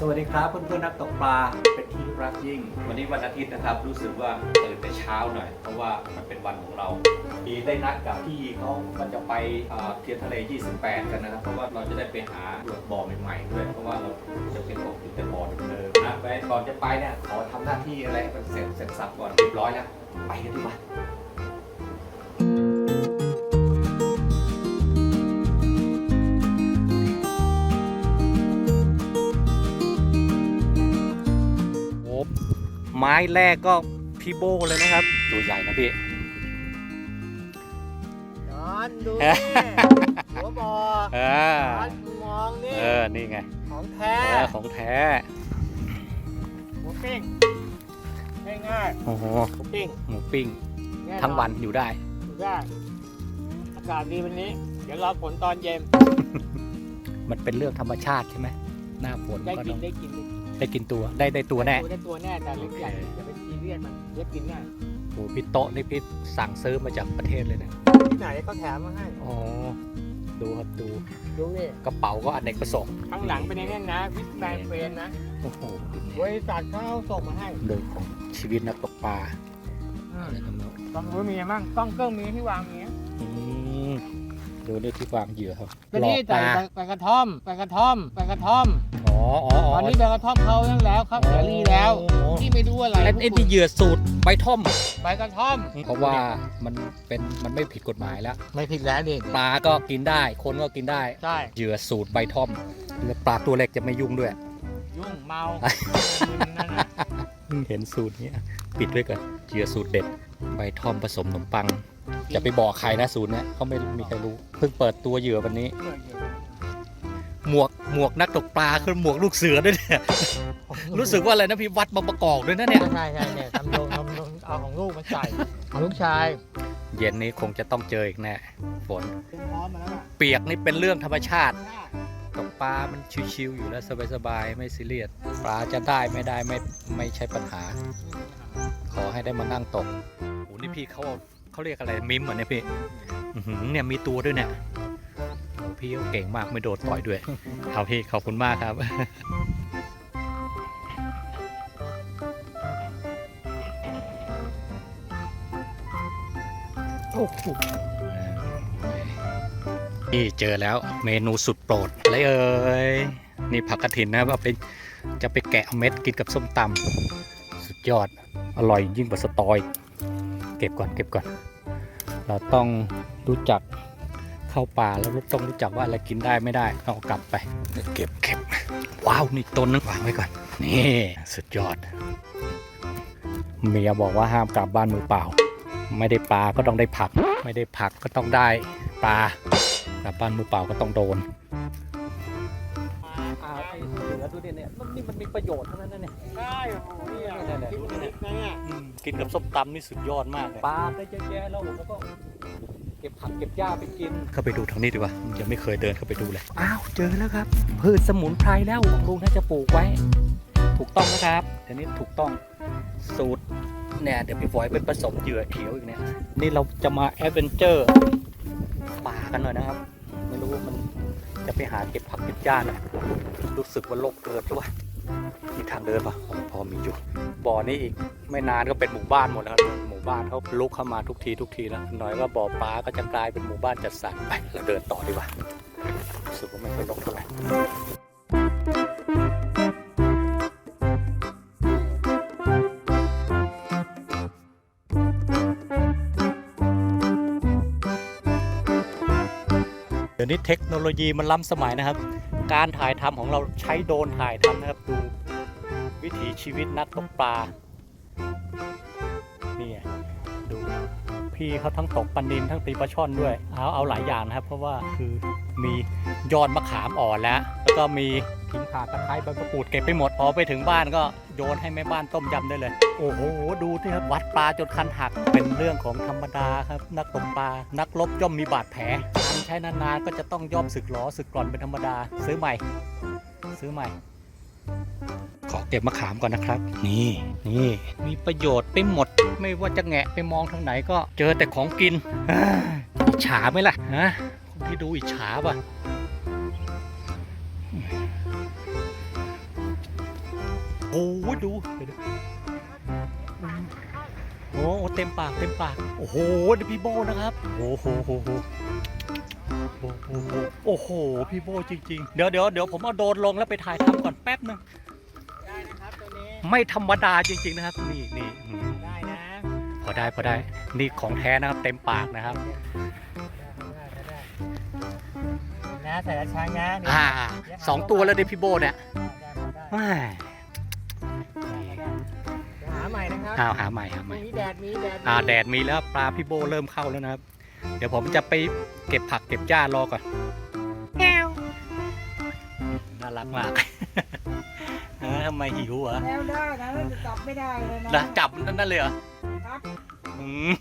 สวัสดีครับเพื่อนๆนักตกปลาเป็นที่รักยิ่ง วันนี้วันอาทิตย์นะครับ รู้สึกว่าตื่นแต่เช้าหน่อย เพราะว่ามันเป็นวันของเราทีได้นัดกับพี่เขามันจะไปเทียนทะเล 28 กันนะครับ เพราะว่าเราจะได้ไปหาหลวดบ่อใหม่ๆด้วย เพราะว่าเราจะเป็นตกอยู่แต่บ่อเดิมนะไปก่อนจะไปเนี่ยขอทำหน้าที่อะไรให้มันเสร็จเสร็จสับก่อนเรียบร้อยแล้วไปกันดีกว่า ม้แรกก็พี่โบเลยนะครับ ตัวใหญ่นะพี่นอนดูนี่หัวบอเออนอนมองนี่เออนี่ไงของแท้เออของแท้หัวปิ้งง่ายโอ้โหๆหัวปิ้งหมูปิ้ง แอทั้งวันอยู่ได้ อยู่ได้อากาศดีวันนี้ เดี๋ยวรอฝนตอนเย็นมันเป็นเรื่องธรรมชาติใช่ไหมหน้าฝนได้ก็กิต้นองได้กินได้กิน ได้กินตัวได้ได้ตัวแน่ได้ตัวแน่แต่เล็กใหญ่โอเคอย่าไปซีเรียสมันเล็กกินง่ายโอ้พี่โต๊ะนี่พี่สั่งซื้อมาจากประเทศเลยนะที่ไหนก็แถมมาให้ อ๋อ ดูครับดูดูนี่กระเป๋าก็อเนกประสงค์ข้างหลังเป็นไอ้นั่นนะวิสแบนเฟรนนะโอ้โหบริษัทเขาเอาส่งมาให้เรื่องของชีวิตนักตกปลาอะไรทำนองกล้องรู้มีอะไรบ้างกล้องเครื่องมีที่วางมีนะอืมดูนี่ที่วางเหยื่อครับก็หลอนี่กปแต่ลาไปกระท่อมไปกระท่อมไปกระท่อม อ๋ออ๋อตอนนี้ใบกระท่อมเขานั่นแล้วครับเสรีแล้วอ๋อที่ไม่รู้อะไรไอ้ไอ้ที่เหยื่อสูตรใบท่อม ใบกระท่อมเพราะว่ามันเป็นมันไม่ผิดกฎหมายแล้ว ไม่ผิดแล้วนี่ปลาก็กินได้ คนก็กินได้ ใช่เหยื่อสูตรใบท่อมแล้วปลาตัวเล็กจะไม่ยุ่งด้วย ยุ่งเมามึนนั่นน่ะเห็นสูตรเนี้ยปิดไว้ก่อนเหยื่อสูตรเด็ดใบท่อมผสมขนมปังจะไปบอกใครนะสูตรเนี้ยเขาไม่มีใครรู้เพิ่งเปิดตัวเหยื่อวันนี้ หมวกหมวกนักตกปลาคือหมวกลูกเสือด้วยเนี่ยรู้สึกว่าอะไรนะพี่วัดมาประกอบด้วยนะเนี่ย ใช่ใช่เนี่ยทำโดงทำโดงเอาของลูกมาใส่ของลูกชายเย็นนี้คงจะต้องเจออีกแน่ฝนเป็นพร้อมมาแล้วล่ะเปียกนี่เป็นเรื่องธรรมชาติ ตกปลา มันชิวๆอยู่แล้วสบายๆ ไม่ซีเรียส ปลาจะได้ไม่ได้ไม่ไม่ใช่ปัญหา ขอให้ได้มานั่งตกโอ้นี่พี่เขาเขาเรียกอะไรมิมเหรอเนี่ยพี่อื้อหือเนี่ยมีตัวด้วยเนี่ยโอ้ พี่เขาเก่งมากไม่โดนต่อยด้วยครับพี่ขอบคุณมากครับโอ้โหนี่เจอแล้วเมนูสุดโปรดอะไรเอ่ยนี่ผักกระถินนะครับเอาไปจะไปแกะเม็ดกินกับส้มตำสุดยอดอร่อยยิ่งกว่าสตอย เก็บก่อนเก็บก่อน เราต้องรู้จัก เข้าป่าแล้วต้องรู้จักว่าอะไรกินได้ไม่ได้ต้องเอากลับไปเก็บเก็บว้าวนี่ต้นนึงวางไว้ก่อนนี่สุดยอดเมียบอกว่าห้ามกลับบ้านมือเปล่า ไม่ได้ปลาก็ต้องได้ผัก ไม่ได้ผักก็ต้องได้ปลากลับบ้านมือเปล่าก็ต้องโดนอ้าวไอ้เหลือดูดิเนี่ยนี่มันมีประโยชน์ทั้งนั้นนะเนี่ยได้โอ้โหเนี่ยเนี่ยๆที่มันนิดนะเนี่ยกินกับส้มตำนี่สุดยอดมากเลยปลาได้เยอะแยะแล้วแล้วก็เก็บผักเก็บหญ้าไปกิน เข้าไปดูทางนี้ดีกว่ายังไม่เคยเดินเข้าไปดูเลย อ้าวเจอแล้วครับ พืชสมุนไพรแล้วของลุงน่าจะปลูกไว้ ถูกต้องนะครับเดี๋ยวนี้ถูกต้องสูตรเนี่ยเดี๋ยวพี่ฝอยไปผสมเหยื่อเขียวอีกเนี่ยนี่เราจะมาแอดเวนเจอร์ป่ากันหน่อยนะครับ ไม่รู้ว่ามันจะไปหาเก็บผักเก็บหญ้าหน่อยรู้สึกว่าโลกเกิดหรือวะมีทางเดินปะอ๋อพอมีอยู่บ่อนี้อีกไม่นานก็เป็นหมู่บ้านหมดแล้วครั บ้านเขาลุกเข้ามาทุกทีทุกทีแล้วหน่อยก็บ่อปลาก็จะกลายเป็นหมู่บ้านจัดสรรไปเราเดินต่อดีกว่ารู้สึกว่าไม่ค่อยลกเท่าไหร่เดี๋ยวนี้เทคโนโลยีมันล้ำสมัยนะครับ การถ่ายทำของเราใช้โดนถ่ายทำนะครับดูวิถีชีวิตนักตกปลานี่ไง พี่เขาทั้งตกปลานินทั้งตีปลาช่อนด้วย เอาเอาหลายอย่างนะครับ เพราะว่าคือมียอดมะขามอ่อนแล้ว แล้วก็มีขิงข่าตะไคร้ใบมะกรูดเก็บไปหมดพอไปถึงบ้านก็โยนให้แม่บ้านต้มยำได้เลย โอ้โห ดูที่ครับ วัดปลาจนคันหัก เป็นเรื่องของธรรมดาครับ นักตกปลา นักรบย่อมมีบาดแผลการใช้นานๆก็จะต้องย่อมสึกหรอสึกกร่อนเป็นธรรมดา ซื้อใหม่ ซื้อใหม่ ขอเก็บมะขามก่อนนะครับ นี่นี่มีประโยชน์ไปหมด ไม่ว่าจะแงะไปมองทางไหนก็เจอแต่ของกินเอ้ยอิจฉาไหมล่ะฮะคนที่ดูอิจฉาป่ะอิจดูเดี๋ยวๆโอ้โหเต็มปากเต็มปาก โอ้โหนี่พี่โบนะครับ โอ้โห โอ้โหโอ้โหโอ้โห พี่โบจริง ๆ เดี๋ยวเดี๋ยวเดี๋ยวผมเอาโดรนลงแล้วไปถ่ายทำก่อนแป๊บนึง ได้นะครับตัวนี้ ไม่ธรรมดาจริง ๆ นะครับ นี่นี่อืมได้นะพอได้พอได้ นี่ของแท้นะครับ เต็มปากนะครับ ได้ได้ได้นะใส่ละช้างนะนี่อ่าสองตัวแล้วดิพี่โบเนี่ยได้ได้ว้ายเดี๋ยวหาใหม่นะครับอ้าวหาใหม่หาใหม่ มีแดดมีแดดมีอ่าแดดมีแล้วปลาพี่โบเริ่มเข้าแล้วนะครับ เดี๋ยวผมจะไปเก็บผักเก็บหญ้ารอก่อนน่ารักมากเออทำไมหิวเหรอแล้วได้นะจะจับไม่ได้เลยนะนะจับนั่นนั่นเลยเหรอครับอืม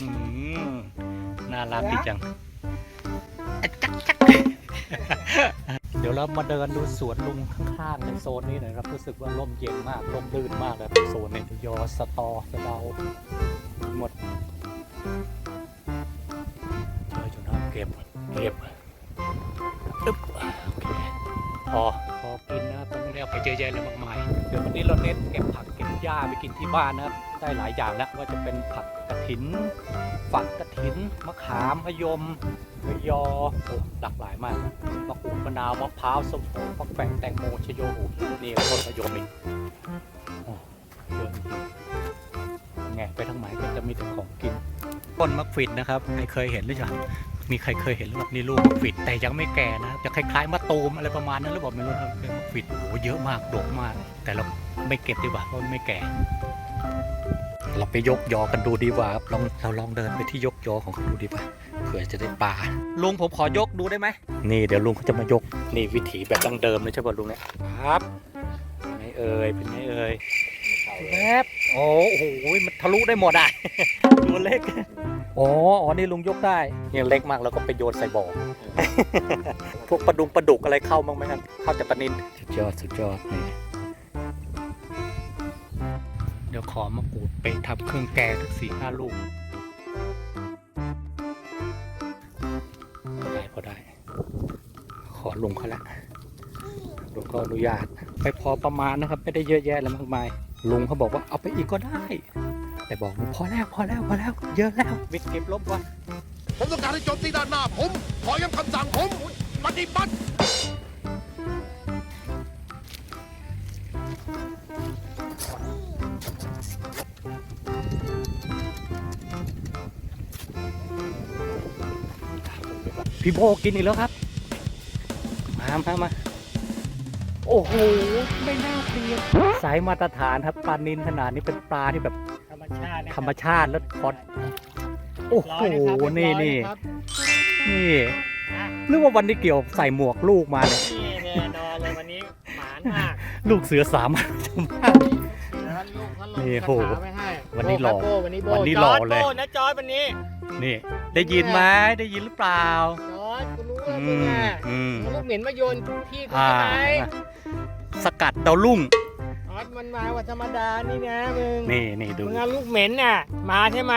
อืมน่ารักดีจังอะจักจักเดี๋ยวเรามาเดินดูสวนลุงข้างๆในโซนนี้หน่อยครับรู้สึกว่าร่มเย็นมากร่มรื่นมากเลยโซนนี้ยอสตอสะเดาหมดเจอจุดน้ำเก็บเก็บอึ๊บโอเคพอพอกินนะครับตอนนี้เอาไปเยอะแยะเลยมากมายเดี๋ยววันนี้เราเน้นเก็บผักเก็บหญ้าไปกินที่บ้านนะครับได้หลายอย่างแล้วว่าจะเป็นผักกระถิน ฝักกระถินมะขามมะยมมะยอโอ้หลากหลายมากมะกรูดมะนาวมะพร้าวส้มโอฟักแฟงแตงโมชะโยโอ้นี่ต้นมะยมอีกโอ้เยอะจริงๆไงไปทางไหนก็จะมีแต่ของกินต้นมะขวิดนะครับใครเคยเห็นหรือยัง มีใครเคยเห็นหรือเปล่านี่ลูกมะขวิดแต่ยังไม่แก่นะจะคล้ายๆมะตูมอะไรประมาณนั้นหรือเปล่าไม่รู้ครับเป็นมะขวิดโอ้เยอะมากดกมาก แต่เราไม่เก็บดีกว่าเพราะมันไม่แก่ เราไปยกยอกันดูดีกว่าครับลองเราลองเดินไปที่ยกยอของเขาดูดีกว่าเผื่อจะได้ปลาลุงผมขอยกดูได้ไหมนี่เดี๋ยวลุงเขาจะมายกนี่วิถีแบบดั้งเดิมเลยใช่ป่ะลุงเนี่ยครับเป็นไงเอ่ยเป็นไงเอ่ยแวบโอ้โหมันทะลุได้หมดอะตัวเล็ก อ๋ออ๋อนี่ลุงยกได้ยังเล็กมากแล้วก็ไปโยนใส่บ่อ พวกปลาดุงปลาดุกอะไรเข้าบ้างไหมครับเข้าแต่ปลานินสุดยอดสุดยอดนี่เดี๋ยวขอมะกรูดไปทำเครื่องแกงสักสี่ห้าลูกพอได้พอได้ ขอลุงเขาละลุงก็อนุญาต ไปพอประมาณนะครับ ไม่ได้เยอะแยะแล้วมากมาย ลุงเขาบอกว่าเอาไปอีกก็ได้ แต่บอกลุงพอแล้วพอแล้วพอแล้ว เยอะแล้ววิดเก็บลบวะผมต้องการให้โจมตีด้านหน้าผมขอย้ำคำสั่งผมปฏิบัติพี่โบกินอีกแล้วครับ มามามาโอ้โห ไม่น่าเกลียดสายมาตรฐานครับปลานินขนาดนี้เป็นปลาที่แบบ ธรรมชาตินะคธรบรมชาติแล้วพอดโอ้โหร้อยะครับนี่เรีนี่ยบร้อยะครับนี่อะหรือว่าวันนี้เกี่ยวใส่หมวกลูกมาเนี่ยนี่แน่นอนเลยวันนี้หมานมากลูกเสือสามารถทำได้แล้วลูกเขาลงนี่คาโหถาไว้ให้วันนี้หล่อโบครับโบวันนี้โบวันนี้หล่อจร์จเลยโบนะจอร์ดวันนี้ นี่ ได้ยินไหมได้ยินหรือเปล่าจอร์ดกูรู้ว่าอืมึงมอะอืมมึงลูกเหม็นมาโยนที่กูอ่าใช่ไหมสกัดดาวรุ่ง จอร์ดมันมาวันธรรมดานี่นะมึงนี่นี่ดูมึงเอาลูกเหม็นน่ะ มาใช่ไหม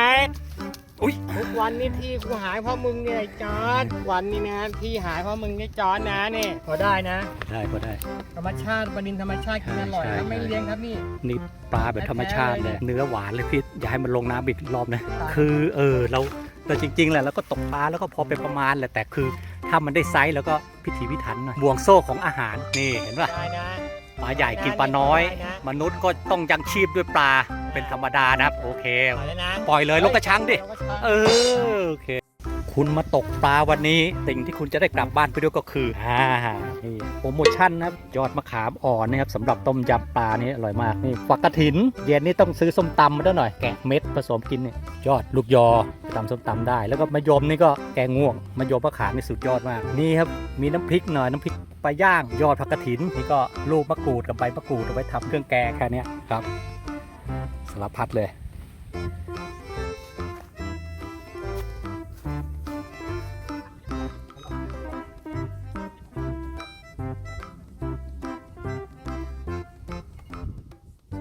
อุ๊ยทุกวันนี้ที่กูหายเพราะมึงเนี่ยไอ้จอร์ดวันนี้นะที่หายเพราะมึงเนี่ยจอร์ดนะนี่พอได้นะได้ก็ได้ ธรรมชาติปลานินธรรมชาติกินอร่อยใช่ครับไม่ใช่เลี้ยงครับนี่นี่ปลาแบบธรรมชาติเลยเนื้อหวานเลยพี่อย่าให้มันลงน้ำอีกรอบนะครับคือเออเราแต่จริงๆแหละเราก็ตกปลาแล้วก็พอเป็นประมาณแหละแต่คือ ถ้ามันได้ไซส์แล้วก็พิถีพิถันหน่อยบ่วงโซ่ของอาหารนี่เห็นป่ะได้นะ ปลาใหญ่กินปลาน้อยได้นะมนุษย์ก็ต้องยังชีพด้วยปลาเป็นธรรมดานะครับโอเค ปล่อยเลยนะปล่อยเลยลงกระชังดิลงกระชังเออโอเค คุณมาตกปลาวันนี้สิ่งที่คุณจะได้กลับบ้านไปด้วยก็คืออ่านี่โปรโมชั่นนะครับยอดมะขามอ่อนนะครับสำหรับต้มยำปลานี่อร่อยมากนี่ฝักกระถิน เย็นนี่ต้องซื้อส้มตำมาด้วยหน่อยแกะเม็ดผสมกินเนี่ยยอดลูกยอไปตำส้มตำได้ แล้วก็มะยมนี่ก็แกงง่วงมะยมมะขามนี่สุดยอดมากนี่ครับมีน้ำพริกหน่อยน้ำพริก ปลาย่างยอดผักกระถินนี่ก็ลูกมะกรูดกับใบมะกรูดเอาไว้ทำเครื่องแกงแค่เนี้ยครับสารพัดเลย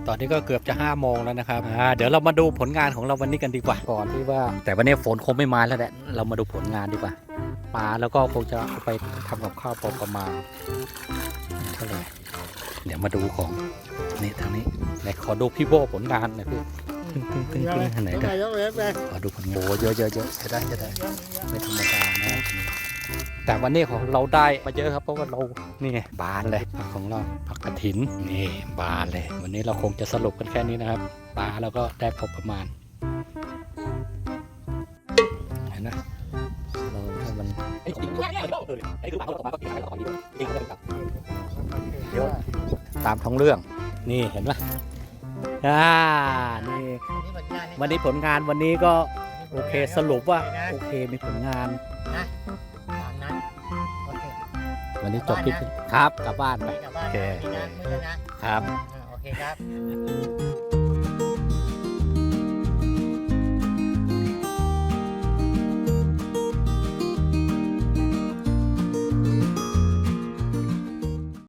ตอนนี้ก็เกือบจะ5้าโมงแล้วนะครับอ่าเดี๋ยวเรามาดูผลงานของเราวันนี้กันดีกว่าก่อนที่ว่า แต่วันนี้ฝนคงไม่มาแล้วแหละเรามาดูผลงานดีกว่า ปลาแล้วก็คงจะเอาไปทำกับข้าวพอประมาณเท่าไหร่เดี๋ยวมาดูของนี่ทางนี้ไหนขอดูพี่โบผลงานหน่อยพี่ตึ้งตึ้งตึ้งตึ้งอันไหนยกได้ไปยกเลยไปขอดูผลงานโอ้เยอะเยอะเยอะจะได้จะได้ไม่ธรรมดานะแต่วันนี้ของเราได้มาเยอะครับเพราะว่าเรานี่ไงบานเลยผักของเราผักกระถินนี่บานเลย วันนี้เราคงจะสรุปกันแค่นี้นะครับปลาเราก็ได้พอประมาณเห็นไห ไอ้คือปลาเราออกมาก็กินอะไรต่อดีจริงก็ได้ครับเดี๋ยวตามท้องเรื่อง นี่เห็นไหมอ่านี่วันนี้ผลงานวันนี้ก็โอเคสรุปว่าโอเคมีผลงานตามนั้นโอเควันนี้จบที่ครับกลับบ้านไปโอเคครับโอเคครับ